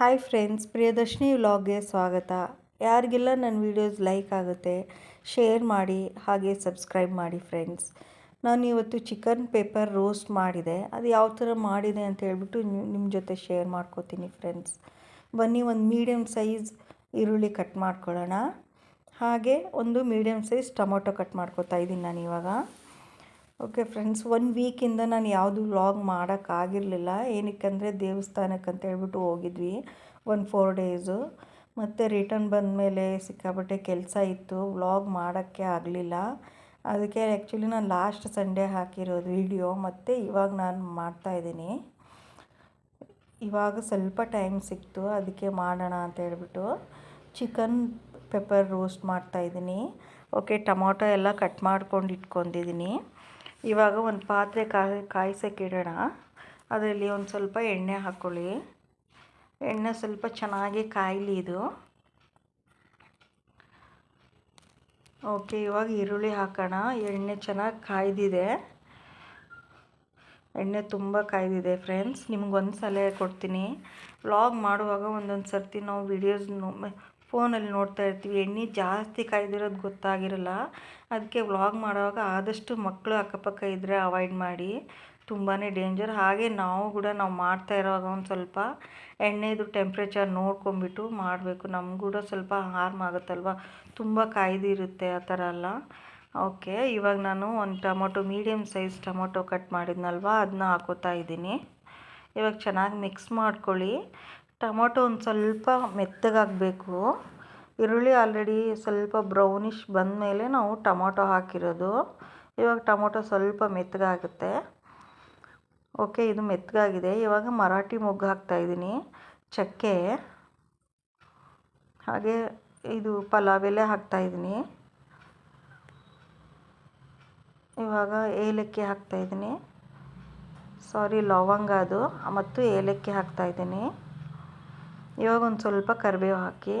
Hi friends, Priyadarshini ವ್ಲಾಗ್ಗೆ ಸ್ವಾಗತ. ಯಾರಿಗೆಲ್ಲ ನನ್ನ ವೀಡಿಯೋಸ್ ಲೈಕ್ ಆಗುತ್ತೆ, ಶೇರ್ ಮಾಡಿ, ಹಾಗೆ ಸಬ್ಸ್ಕ್ರೈಬ್ ಮಾಡಿ ಫ್ರೆಂಡ್ಸ್. ನಾನು ಇವತ್ತು ಚಿಕನ್ ಪೇಪರ್ ರೋಸ್ಟ್ ಮಾಡಿದೆ. ಅದು ಯಾವ ಥರ ಮಾಡಿದೆ ಅಂತ ಹೇಳ್ಬಿಟ್ಟು ನಿಮ್ಮ ಜೊತೆ ಶೇರ್ ಮಾಡ್ಕೋತೀನಿ ಫ್ರೆಂಡ್ಸ್. ಬನ್ನಿ ಒಂದು ಮೀಡಿಯಮ್ ಸೈಜ್ ಈರುಳ್ಳಿ ಕಟ್ ಮಾಡ್ಕೊಳ್ಳೋಣ. ಹಾಗೆ ಒಂದು ಮೀಡಿಯಮ್ ಸೈಜ್ ಟೊಮೊಟೊ ಕಟ್ ಮಾಡ್ಕೋತಾ ಇದ್ದೀನಿ ನಾನು ಇವಾಗ ಓಕೆ ಫ್ರೆಂಡ್ಸ್ ಒನ್ ವೀಕಿಂದ ನಾನು ಯಾವುದು ವ್ಲಾಗ್ ಮಾಡೋಕ್ಕಾಗಿರಲಿಲ್ಲ. ಏನಕ್ಕಂದರೆ ದೇವಸ್ಥಾನಕ್ಕೆ ಅಂತ ಹೇಳ್ಬಿಟ್ಟು ಹೋಗಿದ್ವಿ ಒಂದು ಫೋರ್ ಡೇಸು ಮತ್ತು ರಿಟರ್ನ್ ಬಂದಮೇಲೆ ಸಿಕ್ಕಾಪಟ್ಟೆ ಕೆಲಸ ಇತ್ತು. ವ್ಲಾಗ್ ಮಾಡೋಕ್ಕೆ ಆಗಲಿಲ್ಲ. ಅದಕ್ಕೆ ಆ್ಯಕ್ಚುಲಿ ನಾನು ಲಾಸ್ಟ್ ಸಂಡೇ ಹಾಕಿರೋದು ವಿಡಿಯೋ ಮತ್ತು ಇವಾಗ ನಾನು ಮಾಡ್ತಾಯಿದ್ದೀನಿ ಇವಾಗ ಸ್ವಲ್ಪ ಟೈಮ್ ಸಿಕ್ತು, ಅದಕ್ಕೆ ಮಾಡೋಣ ಅಂತ ಹೇಳ್ಬಿಟ್ಟು ಚಿಕನ್ ಪೆಪ್ಪರ್ ರೋಸ್ಟ್ ಮಾಡ್ತಾಯಿದ್ದೀನಿ ಓಕೆ ಟೊಮೊಟೊ ಎಲ್ಲ ಕಟ್ ಮಾಡ್ಕೊಂಡು ಇಟ್ಕೊಂಡಿದ್ದೀನಿ. ಇವಾಗ ಒಂದು ಪಾತ್ರೆ ಕಾಯಿ ಕಾಯ್ಸೋಕ್ಕೆ ಇಡೋಣ ಅದರಲ್ಲಿ ಒಂದು ಸ್ವಲ್ಪ ಎಣ್ಣೆ ಹಾಕ್ಕೊಳ್ಳಿ ಎಣ್ಣೆ ಸ್ವಲ್ಪ ಚೆನ್ನಾಗಿ ಕಾಯಲಿ ಇದು. ಓಕೆ, ಇವಾಗ ಈರುಳ್ಳಿ ಹಾಕೋಣ. ಎಣ್ಣೆ ಚೆನ್ನಾಗಿ ಕಾಯ್ದಿದೆ. ಎಣ್ಣೆ ತುಂಬ ಕಾಯ್ದಿದೆ ಫ್ರೆಂಡ್ಸ್. ನಿಮ್ಗೊಂದು ಸಲಹೆ ಕೊಡ್ತೀನಿ. ವ್ಲಾಗ್ ಮಾಡುವಾಗ ಒಂದೊಂದು ಸರ್ತಿ ನಾವು ವಿಡಿಯೋಸ್ ಫೋನಲ್ಲಿ ನೋಡ್ತಾ ಇರ್ತೀವಿ. ಎಣ್ಣೆ ಜಾಸ್ತಿ ಕಾಯ್ದಿರೋದು ಗೊತ್ತಾಗಿರಲ್ಲ. ಅದಕ್ಕೆ ವ್ಲಾಗ್ ಮಾಡುವಾಗ ಆದಷ್ಟು ಮಕ್ಕಳು ಅಕ್ಕಪಕ್ಕ ಇದ್ದರೆ ಅವಾಯ್ಡ್ ಮಾಡಿ. ತುಂಬಾ ಡೇಂಜರ್. ಹಾಗೆ ನಾವು ಕೂಡ ನಾವು ಮಾಡ್ತಾ ಇರೋವಾಗ ಒಂದು ಸ್ವಲ್ಪ ಎಣ್ಣೆದು ಟೆಂಪ್ರೇಚರ್ ನೋಡ್ಕೊಂಬಿಟ್ಟು ಮಾಡಬೇಕು. ನಮ್ಗೆ ಕೂಡ ಸ್ವಲ್ಪ ಹಾರ್ಮ್ ಆಗುತ್ತಲ್ವ? ತುಂಬ ಕಾಯ್ದಿರುತ್ತೆ ಆ ಥರ ಎಲ್ಲ. ಓಕೆ, ಇವಾಗ ನಾನು ಒಂದು tomato medium size tomato cut ಮಾಡಿದ್ನಲ್ವ? ಅದನ್ನ ಹಾಕೋತಾ ಇದ್ದೀನಿ. ಇವಾಗ ಚೆನ್ನಾಗಿ ಮಿಕ್ಸ್ ಮಾಡ್ಕೊಳ್ಳಿ. ಟೊಮೊಟೊ ಒಂದು ಸ್ವಲ್ಪ ಮೆತ್ತಗಾಗಬೇಕು. ಈರುಳ್ಳಿ ಆಲ್ರೆಡಿ ಸ್ವಲ್ಪ ಬ್ರೌನಿಷ್ ಬಂದಮೇಲೆ ನಾವು ಟೊಮೊಟೊ ಹಾಕಿರೋದು. ಇವಾಗ ಟೊಮೊಟೊ ಸ್ವಲ್ಪ ಮೆತ್ತಗಾಗುತ್ತೆ. ಓಕೆ ಇದು ಮೆತ್ತಗಾಗಿದೆ. ಇವಾಗ ಮರಾಠಿ ಮೊಗ್ಗು ಹಾಕ್ತಾಯಿದ್ದೀನಿ ಚಕ್ಕೆ, ಹಾಗೆ ಇದು ಪಲಾವ್ ಎಲೆ ಹಾಕ್ತಾಯಿದ್ದೀನಿ ಇವಾಗ ಏಲಕ್ಕಿ ಹಾಕ್ತಾಯಿದ್ದೀನಿ ಸಾರಿ ಲವಂಗ ಅದು. ಮತ್ತು ಏಲಕ್ಕಿ ಹಾಕ್ತಾಯಿದ್ದೀನಿ ಇವಾಗ ಒಂದು ಸ್ವಲ್ಪ ಕರಿಬೇವು ಹಾಕಿ.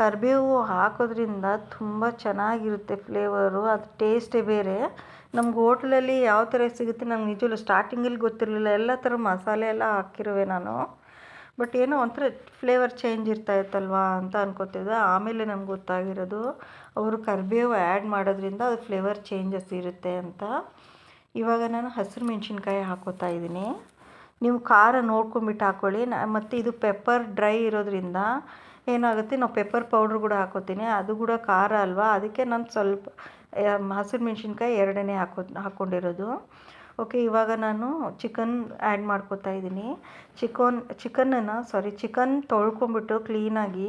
ಕರಿಬೇವು ಹಾಕೋದ್ರಿಂದ ತುಂಬ ಚೆನ್ನಾಗಿರುತ್ತೆ ಫ್ಲೇವರು ಅದು ಟೇಸ್ಟೇ ಬೇರೆ. ನಮ್ಗೆ ಹೋಟ್ಲಲ್ಲಿ ಯಾವ ಥರ ಸಿಗುತ್ತೆ ನಮ್ಗೆ ನಿಜವಲ್ಲೂ ಸ್ಟಾರ್ಟಿಂಗಲ್ಲಿ ಗೊತ್ತಿರಲಿಲ್ಲ. ಎಲ್ಲ ಥರ ಮಸಾಲೆ ಎಲ್ಲ ಹಾಕಿರುವೆ ನಾನು. ಬಟ್ ಏನೋ ಒಂಥರ ಫ್ಲೇವರ್ ಚೇಂಜ್ ಇರ್ತಾ ಇತ್ತಲ್ವಾ ಅಂತ ಅನ್ಕೋತಿದ್ದೆ. ಆಮೇಲೆ ನಮ್ಗೆ ಗೊತ್ತಾಗಿರೋದು, ಅವರು ಕರಿಬೇವು ಆ್ಯಡ್ ಮಾಡೋದ್ರಿಂದ ಅದು ಫ್ಲೇವರ್ ಚೇಂಜಸ್ ಇರುತ್ತೆ ಅಂತ. ಇವಾಗ ನಾನು ಹಸಿರು ಮೆಣಸಿನ್ಕಾಯಿ ಹಾಕೋತಾ ಇದ್ದೀನಿ. ನೀವು ಖಾರ ನೋಡ್ಕೊಂಬಿಟ್ಟು ಹಾಕ್ಕೊಳ್ಳಿ ಮತ್ತು ಇದು ಪೆಪ್ಪರ್ ಡ್ರೈ ಇರೋದ್ರಿಂದ ಏನಾಗುತ್ತೆ, ನಾವು ಪೆಪ್ಪರ್ ಪೌಡ್ರ್ ಕೂಡ ಹಾಕೋತೀನಿ. ಅದು ಕೂಡ ಖಾರ ಅಲ್ವಾ? ಅದಕ್ಕೆ ನಾನು ಸ್ವಲ್ಪ ಹಸಿರು ಮೆಣಸಿನ್ಕಾಯಿ ಎರಡನೇ ಹಾಕೋ ಹಾಕ್ಕೊಂಡಿರೋದು ಓಕೆ, ಇವಾಗ ನಾನು ಚಿಕನ್ ಆ್ಯಡ್ ಮಾಡ್ಕೋತಾ ಇದ್ದೀನಿ. ಚಿಕನ್, ಚಿಕನನ್ನು, ಸಾರಿ, ಚಿಕನ್ ತೊಳ್ಕೊಂಬಿಟ್ಟು ಕ್ಲೀನಾಗಿ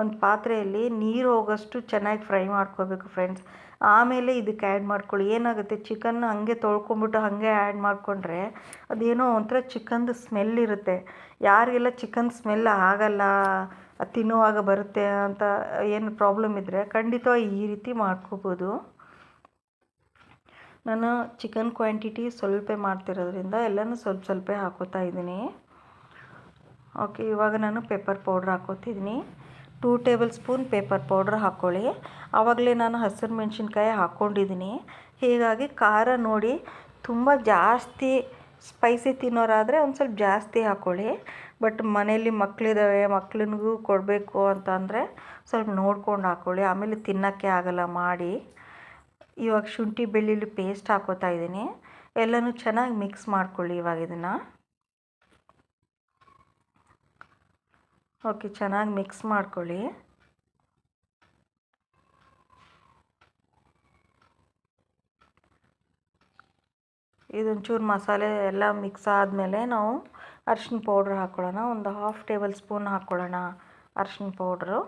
ಒಂದು ಪಾತ್ರೆಯಲ್ಲಿ ನೀರು ಹೋಗೋಷ್ಟು ಚೆನ್ನಾಗಿ ಫ್ರೈ ಮಾಡ್ಕೋಬೇಕು ಫ್ರೆಂಡ್ಸ್. ಆಮೇಲೆ ಇದಕ್ಕೆ ಆ್ಯಡ್ ಮಾಡ್ಕೊಳ್ಳಿ. ಏನಾಗುತ್ತೆ? ಚಿಕನ್ ಹಾಗೆ ತೊಳ್ಕೊಂಬಿಟ್ಟು ಹಾಗೆ ಆ್ಯಡ್ ಮಾಡಿಕೊಂಡ್ರೆ ಅದೇನೋ ಒಂಥರ ಚಿಕನ್ದು ಸ್ಮೆಲ್ ಇರುತ್ತೆ. ಯಾರಿಗೆಲ್ಲ ಚಿಕನ್ ಸ್ಮೆಲ್ ಆಗಲ್ಲ, ತಿನ್ನುವಾಗ ಬರುತ್ತೆ ಅಂತ ಏನು ಪ್ರಾಬ್ಲಮ್ ಇದ್ದರೆ ಖಂಡಿತವಾಗಿ ಈ ರೀತಿ ಮಾಡ್ಕೋಬೋದು. ನಾನು ಚಿಕನ್ ಕ್ವಾಂಟಿಟಿ ಸ್ವಲ್ಪ ಮಾಡ್ತಿರೋದ್ರಿಂದ ಎಲ್ಲನೂ ಸ್ವಲ್ಪ ಸ್ವಲ್ಪ ಹಾಕೋತಾ ಇದ್ದೀನಿ. ಓಕೆ ಇವಾಗ ನಾನು pepper powder ಹಾಕೋತಿದ್ದೀನಿ. Two table spoon pepper powder ಹಾಕ್ಕೊಳ್ಳಿ ಆವಾಗಲೇ ನಾನು ಹಸಿರು ಮೆಣಸಿನ್ಕಾಯಿ ಹಾಕ್ಕೊಂಡಿದ್ದೀನಿ. ಹೀಗಾಗಿ ಖಾರ ನೋಡಿ ತುಂಬ ಜಾಸ್ತಿ ಸ್ಪೈಸಿ ತಿನ್ನೋರಾದರೆ ಒಂದು ಸ್ವಲ್ಪ ಜಾಸ್ತಿ ಹಾಕ್ಕೊಳ್ಳಿ ಬಟ್ ಮನೇಲಿ ಮಕ್ಕಳಿದ್ದಾವೆ ಮಕ್ಳಿಗೂ ಕೊಡಬೇಕು ಅಂತಂದರೆ ಸ್ವಲ್ಪ ನೋಡ್ಕೊಂಡು ಹಾಕ್ಕೊಳ್ಳಿ ಆಮೇಲೆ ತಿನ್ನೋಕ್ಕೆ ಆಗಲ್ಲ, ಮಾಡಿ. ಇವಾಗ ಶುಂಠಿ ಬೆಳ್ಳುಳ್ಳಿ ಪೇಸ್ಟ್ ಹಾಕೋತಾ ಇದ್ದೀನಿ. ಎಲ್ಲನೂ ಚೆನ್ನಾಗಿ ಮಿಕ್ಸ್ ಮಾಡ್ಕೊಳ್ಳಿ ಇವಾಗ ಇದನ್ನು. ಓಕೆ, ಚೆನ್ನಾಗಿ ಮಿಕ್ಸ್ ಮಾಡ್ಕೊಳ್ಳಿ. ಇದೊಂಚೂರು ಮಸಾಲೆ ಎಲ್ಲ ಮಿಕ್ಸ್ ಆದಮೇಲೆ ನಾವು ಅರ್ಶಿನ ಪೌಡ್ರ್ ಹಾಕ್ಕೊಳ್ಳೋಣ ಒಂದು ಹಾಫ್ ಟೇಬಲ್ ಸ್ಪೂನ್ ಹಾಕ್ಕೊಳ್ಳೋಣ ಅರ್ಶಿನ ಪೌಡ್ರು.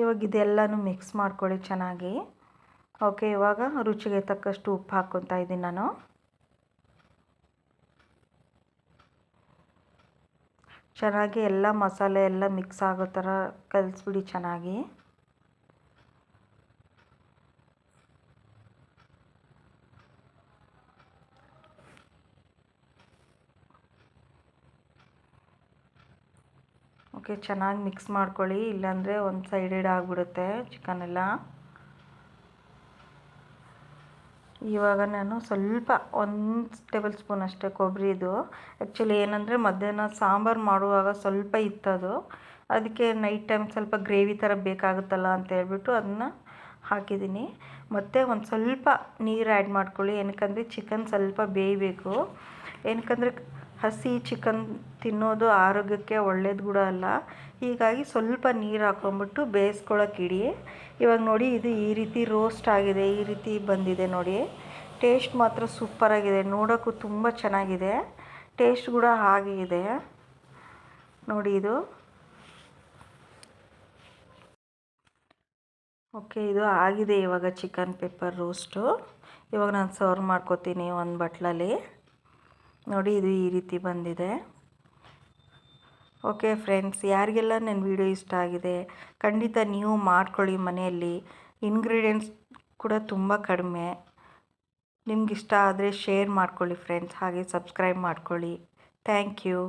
ಇವಾಗ ಇದೆಲ್ಲನೂ ಮಿಕ್ಸ್ ಮಾಡ್ಕೊಳ್ಳಿ ಚೆನ್ನಾಗಿ. ಓಕೆ, ಇವಾಗ ರುಚಿಗೆ ತಕ್ಕಷ್ಟು ಉಪ್ಪು ಹಾಕ್ಕೊತಾ ಇದ್ದೀನಿ ನಾನು. ಚೆನ್ನಾಗಿ ಎಲ್ಲ ಮಸಾಲೆ ಎಲ್ಲ ಮಿಕ್ಸ್ ಆಗೋ ಥರ ಕಲಿಸ್ಬಿಡಿ ಚೆನ್ನಾಗಿ. ಓಕೆ ಚೆನ್ನಾಗಿ ಮಿಕ್ಸ್ ಮಾಡ್ಕೊಳ್ಳಿ, ಇಲ್ಲಾಂದರೆ ಒಂದು ಸೈಡೆಡ್ ಆಗಿಬಿಡುತ್ತೆ ಚಿಕನ್ ಎಲ್ಲ ಇವಾಗ ನಾನು ಸ್ವಲ್ಪ ಒಂದು ಟೇಬಲ್ ಸ್ಪೂನ್ ಅಷ್ಟೇ ಕೊಬ್ಬರಿದು ಆ್ಯಕ್ಚುಲಿ ಏನಂದರೆ ಮಧ್ಯಾಹ್ನ ಸಾಂಬಾರು ಮಾಡುವಾಗ ಸ್ವಲ್ಪ ಇತ್ತದು. ಅದಕ್ಕೆ ನೈಟ್ ಟೈಮ್ ಸ್ವಲ್ಪ ಗ್ರೇವಿ ಥರ ಬೇಕಾಗುತ್ತಲ್ಲ ಅಂತ ಹೇಳ್ಬಿಟ್ಟು ಅದನ್ನ ಹಾಕಿದ್ದೀನಿ. ಮತ್ತು ಒಂದು ಸ್ವಲ್ಪ ನೀರು ಆ್ಯಡ್ ಮಾಡ್ಕೊಳ್ಳಿ. ಏನಕ್ಕಂದರೆ ಚಿಕನ್ ಸ್ವಲ್ಪ ಬೇಯಬೇಕು. ಏನಕ್ಕಂದರೆ ಹಸಿ ಚಿಕನ್ ತಿನ್ನೋದು ಆರೋಗ್ಯಕ್ಕೆ ಒಳ್ಳೇದು ಕೂಡ ಅಲ್ಲ. ಹೀಗಾಗಿ ಸ್ವಲ್ಪ ನೀರು ಹಾಕ್ಕೊಂಬಿಟ್ಟು ಬೇಯಿಸ್ಕೊಳಕ್ಕೆ ಇಡಿ. ಇವಾಗ ನೋಡಿ ಇದು ಈ ರೀತಿ ರೋಸ್ಟ್ ಆಗಿದೆ, ಈ ರೀತಿ ಬಂದಿದೆ ನೋಡಿ. ಟೇಸ್ಟ್ ಮಾತ್ರ ಸೂಪರಾಗಿದೆ ನೋಡೋಕ್ಕೂ ತುಂಬ ಚೆನ್ನಾಗಿದೆ. ಟೇಸ್ಟ್ ಕೂಡ ಹಾಗೆ ಇದೆ. ನೋಡಿ ಇದು. ಓಕೆ ಇದು ಆಗಿದೆ ಇವಾಗ ಚಿಕನ್ ಪೆಪ್ಪರ್ ರೋಸ್ಟು ಇವಾಗ ನಾನು ಸರ್ವ್ ಮಾಡ್ಕೋತೀನಿ ಒಂದು ಬಟ್ಲಲ್ಲಿ. ನೋಡಿ ಇದು ಈ ರೀತಿ ಬಂದಿದೆ. ಓಕೆ ಫ್ರೆಂಡ್ಸ್ ಯಾರಿಗೆಲ್ಲ ನನ್ನ ವಿಡಿಯೋ ಇಷ್ಟ ಆಗಿದೆ, ಖಂಡಿತ ನೀವು ಮಾಡ್ಕೊಳ್ಳಿ ಮನೆಯಲ್ಲಿ. ಇಂಗ್ರೀಡಿಯೆಂಟ್ಸ್ ಕೂಡ ತುಂಬ ಕಡಿಮೆ. ನಿಮ್ಗೆ ಇಷ್ಟ ಆದರೆ ಶೇರ್ ಮಾಡ್ಕೊಳ್ಳಿ ಫ್ರೆಂಡ್ಸ್ ಹಾಗೆ ಸಬ್ಸ್ಕ್ರೈಬ್ ಮಾಡ್ಕೊಳ್ಳಿ. Thank you